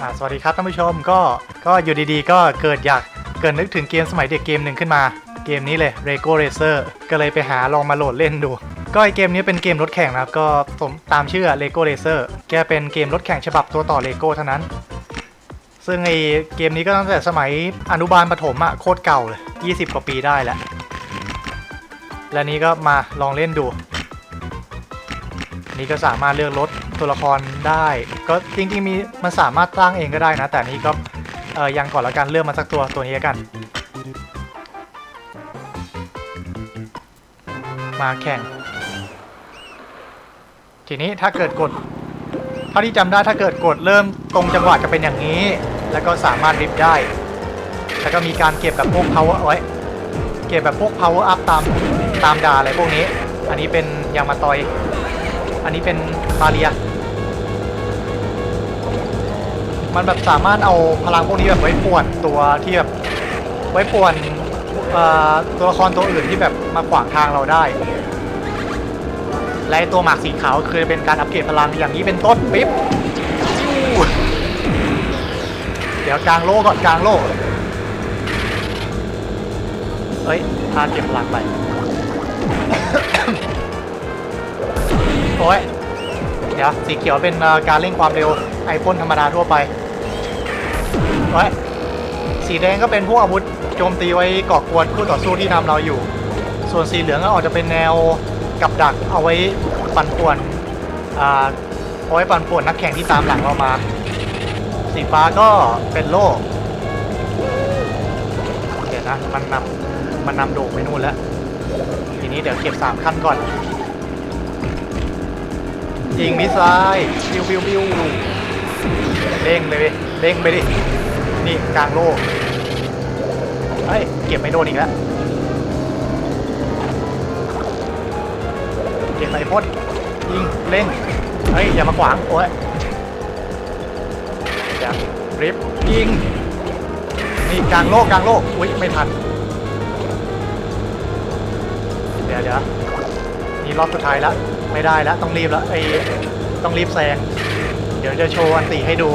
อ่าสวัสดีครับท่านผู้ชมก็ก็อยู่ดีๆ ก็เกิดอยากเกิดนึกถึงเกมสมัยเด็กเกมหนึ่งขึ้นมา เกมนี้เลย Lego Racer ก็เลยไปหาลองมาโหลดเล่นดู ก็ไอเกมนี้เป็นเกมรถแข่งนะครับ ก็สมตามชื่อ Lego Racer แกเป็นเกมรถแข่งฉบับตัวต่อ Lego เท่านั้น ซึ่งไอเกมนี้ก็ตั้งแต่สมัยอนุบาลประถมอะโคตรเก่าเลย 20 กว่าปีได้แล้วและนี้ก็มาลองเล่นดู นี่ก็สามารถเลือกรถตัวละครได้ ก็จริงๆมีมันสามารถตั้างเองก็ได้นะ แต่นี่ก็เออยังก่อนแล้วกันเลือกมาสักตัวตัวนี้กัน มาแข่ง ทีนี้ถ้าเกิดกดเท่าที่จำได้ถ้าเกิดกดเริ่มตรงจังหวะจะเป็นอย่างนี้ แล้วก็สามารถริบได้ แล้วก็มีการเก็บแบบพวก power ไว้เก็บแบบพวก power up ตามตามดาอะไรพวกนี้ อันนี้เป็นยางมาตอย อันนี้เป็นบาเรีย มันแบบสามารถเอาพลังพวกนี้แบบไว้ป่วนตัวที่แบบไว้ป่วนตัวละครตัวอื่นที่แบบมาขวางทางเราได้ และตัวหมากสีขาวคือเป็นการอัปเกรดพลังอย่างนี้เป็นต้นปิ๊บ เดี๋ยวกลางโล่ก่อนกลางโล่เอ้ยพาเก็บพลังไป โอ้ยเดี๋ยวสีเขียวเป็นการเร่งความเร็วไอพ่นธรรมดาทั่วไปโอ้ยสีแดงก็เป็นพวกอาวุธโจมตีไว้ก่อกวนคู่ต่อสู้ที่นำเราอยู่ ส่วนสีเหลืองก็ออกจะเป็นแนวกับดักเอาไว้ปั่นป่วนอ่าเอาไว้ปั่นป่วนนักแข่งที่ตามหลังเรามา สีฟ้าก็เป็นโล่เดี๋ยวนะมันนำมันนำโด่งไปนู่นแล้ว ทีนี้เดี๋ยวเก็บสามขั้นก่อน ยิงมิสไซล์บิวบิวบิวเด้งเลยเด้งไปดิ นี่กลางโลกเฮ้ย เก็บไม่โดนอีกแล้ว เก็บไปพ่นยิงเล่งเฮ้ย อย่ามาขวาง โอ้ยอย่าริบยิง นี่กลางโลกกลางโลก อุ้ยไม่ทัน เดี๋ยวเดี๋ยวนี่รอบสุดท้ายแล้ว ไม่ได้แล้วต้องรีบแล้วไอ้ต้องรีบแซง เดี๋ยวจะโชว์อันติให้ดู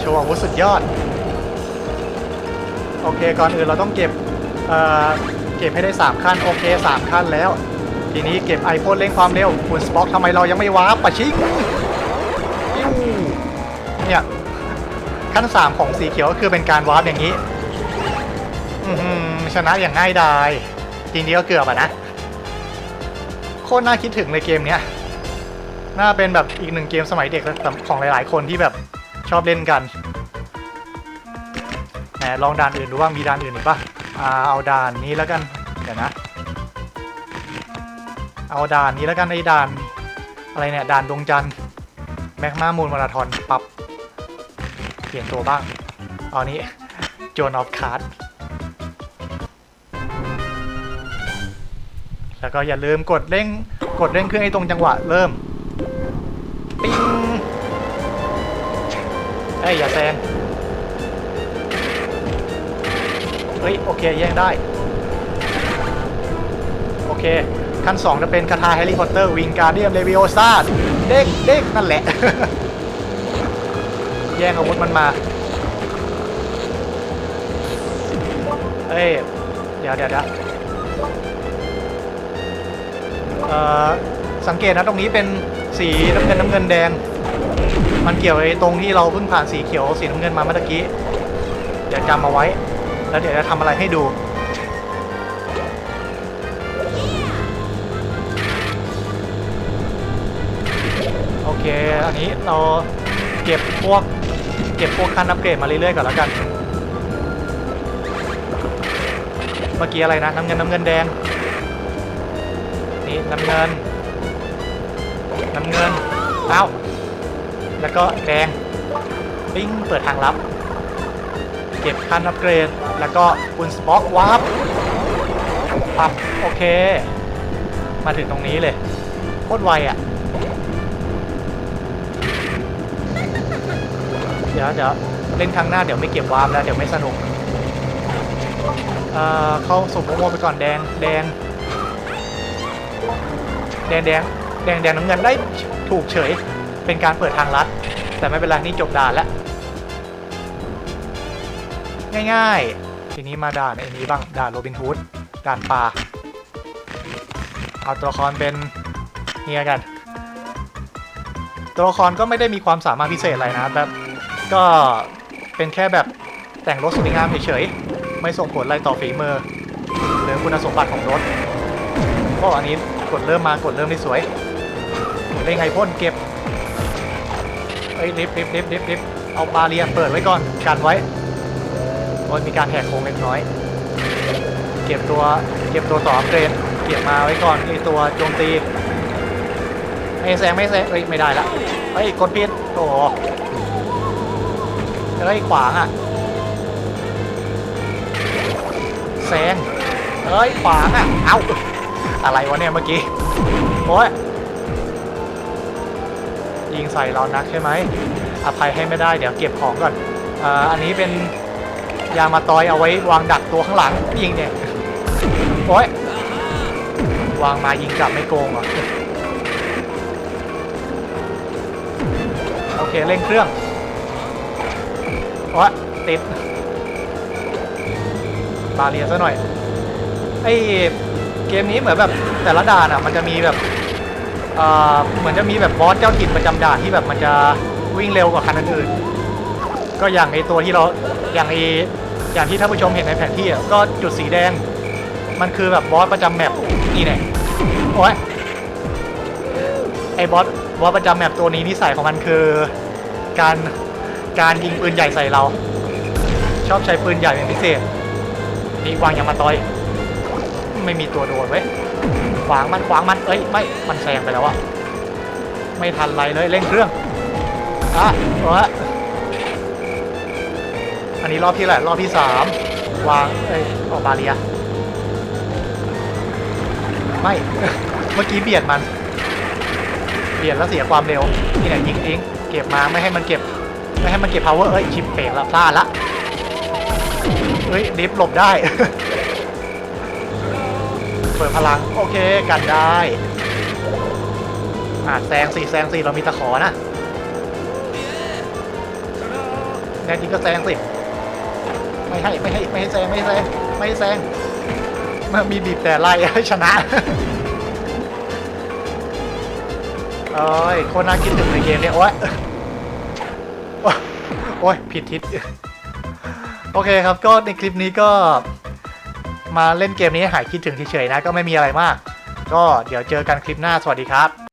โชว์อาวุธสุดยอด โอเคก่อนอื่นเราต้องเก็บเอ่อเก็บให้ได้ 3 ขั้น โอเค 3 ขั้นแล้ว ทีนี้เก็บไอพ่นเร่งความเร็วคุณสป็อกทำไมเรายังไม่วาปะชิงปิ้วเนี่ย ขั้น 3 ของสีเขียวก็คือเป็นการวาร์ปอย่างนี้ชนะอย่างง่ายดายทีนี้ก็เกือบอะนะ ตรน่าคิดถึงเลยเกมเนี้ยน่าเป็นแบบอีกหนึ่งเกมสมัยเด็กของหลาย ๆ คนที่แบบชอบเล่นกันแหมลองด่านอื่นดูว่ามีด่านอื่นอีกปะอ่าเอาด่านนี้แล้วกันเดี๋ยวนะ เอาด่านนี้แล้วกันไอ้ด่านอะไรเนี่ยด่านดวงจันทร์แมกมามูลมาราธอนปรับเปลี่ยนตัวบ้าง เอานี้โจนออฟคาร์ด ก็อย่าลืมกดเร่งกดเร่งเครื่องให้ตรงจังหวะเริ่มปิ้งเอ้ยอย่าแซงเฮ้ยโอเคแย่งได้ โอเคขั้น2จะเป็นคาถาแฮร์รี่พอตเตอร์วิงการเดียมเลวิโอซาเด้งเด้งนั่นแหละ แย่งอาวุธมันมาเอ้ยเดี๋ยวเดี๋ยวเดี๋ยวเอ่อ สังเกตนะตรงนี้เป็นสีน้ำเงินน้ำเงินแดง มันเกี่ยวไอ้ตรงที่เราเพิ่งผ่านสีเขียวสีน้ำเงินมาเมื่อกี้ เดี๋ยวจำเอาไว้ แล้วเดี๋ยวจะทำอะไรให้ดูโอเค อันนี้เราเก็บพวกเก็บพวกขั้นอัปเกรดมาเรื่อยๆก่อนแล้วกัน เมื่อกี้อะไรนะ น้ำเงินน้ำเงินแดง น้ำเงิน น้ำเงินเอ้าแล้วก็แดงปิ้งเปิดทางลับ เก็บคันอัปเกรด แล้วก็คุณสป็อกวาร์ปปับโอเค มาถึงตรงนี้เลยโคตรไวอะ่ะ เดี๋ยวเดี๋ยวเล่นครั้งหน้าเดี๋ยวไม่เก็บวาร์ปแล้ว เดี๋ยวไม่สนุก เอ่อ เข้าสุ่มโมโมไปก่อนแดงแดง แดงแดงแดงแดงน้ำเงินได้ถูกเฉย เป็นการเปิดทางลัด แต่ไม่เป็นไรนี่จบด่านแล้ว ง่ายๆ ทีนี้มาด่านไอ้นี้บ้าง ด่านโรบินฮูด ด่านป่า เอาตัวละครเป็นเฮียกัน ตัวละครก็ไม่ได้มีความสามารถพิเศษอะไรนะแบบก็เป็นแค่แบบแต่งรถสวยงามเฉยๆ ไม่ส่งผลอะไรต่อฝีมือหรือคุณสมบัติของรถก็อันนี้ กดเริ่มมากดเริ่มได้สวยเร่งไงพ่นเก็บเอ้ยลิฟต์ลิฟต์ลิฟต์ลิฟต์ลิฟต์เอาบาเรียเปิดไว้ก่อนกันไว้โอ้ยมีการแหกโค้งเล็กน้อย เก็บตัวเก็บตัวต่ออัปเกรดเก็บมาไว้ก่อนไอตัวโจมตีไม่แซงไม่แซงเอ้ยไม่ได้ละเฮ้ยกดผิดโอ้โหเฮ้ยขวางอะแซงเอ้ยขวางอะ เอ้า อะไรวะเนี่ยเมื่อกี้ โอ้ยยิงใส่เรานักใช่ไหมอภัยให้ไม่ได้เดี๋ยวเก็บของก่อนออันนี้เป็นยางมาตอยเอาไว้วางดักตัวข้างหลังยิงเนี่ยโอ้ยวางมายิงกลับไม่โกงเหรอโอเคเร่งเครื่องโอ้ยติดบาเรียซะหน่อยไอ เกมนี้เหมือนแบบแต่ละด่านอะมันจะมีแบบเอ่อเหมือนจะมีแบบบอสเจ้าถิ่นประจำด่านที่แบบมันจะวิ่งเร็วกว่าคันอื่นๆก็อย่างไอตัวที่เราอย่างไออย่างที่ท่านผู้ชมเห็นในแผนที่อะก็จุดสีแดง มันคือแบบบอสประจำแมปนี่เนี่ยโอ้ยไอบอสบอสประจำแมปตัวนี้นิสัยของมันคือการการยิงปืนใหญ่ใส่เรา ชอบใช้ปืนใหญ่เป็นพิเศษนี่วางยางมาตอย ไม่มีตัวโดนเว้ยขวางมันขวางมันเอ้ยไม่มันแซงไปแล้วอะไม่ทันไรเลยเร่งเครื่องอะเอออันนี้รอบที่แหละรอบที่สามวางเอ้ยออกบาเรียไม่ เมื่อกี้เบียดมัน เบียดแล้วเสียความเร็วนี่แหละยิงทิ้งเก็บมาไม่ให้มันเก็บ ไม่ให้มันเก็บ power เอ้ยชิปเปรกละพลาดละเฮ้ยดิฟหลบได้ เปิดพลัง โอเค กันได้ อ่าแซงสี่แซงสี่เรามีตะขอนะแน่จริงก็แซงสิ ไม่ให้ไม่ให้ไม่ให้แซงไม่ให้แซงไม่ให้แซงมันมีบีบแต่ไล่ให้ชนะโอ้ยโคนน่าคิดถึงในเกมเนี่ยโอ้ยโอ้ยผิดทิศโอเคครับก็ในคลิปนี้ก็ มาเล่นเกมนี้ให้หายคิดถึงเฉยๆนะ ก็ไม่มีอะไรมาก ก็เดี๋ยวเจอกันคลิปหน้าสวัสดีครับ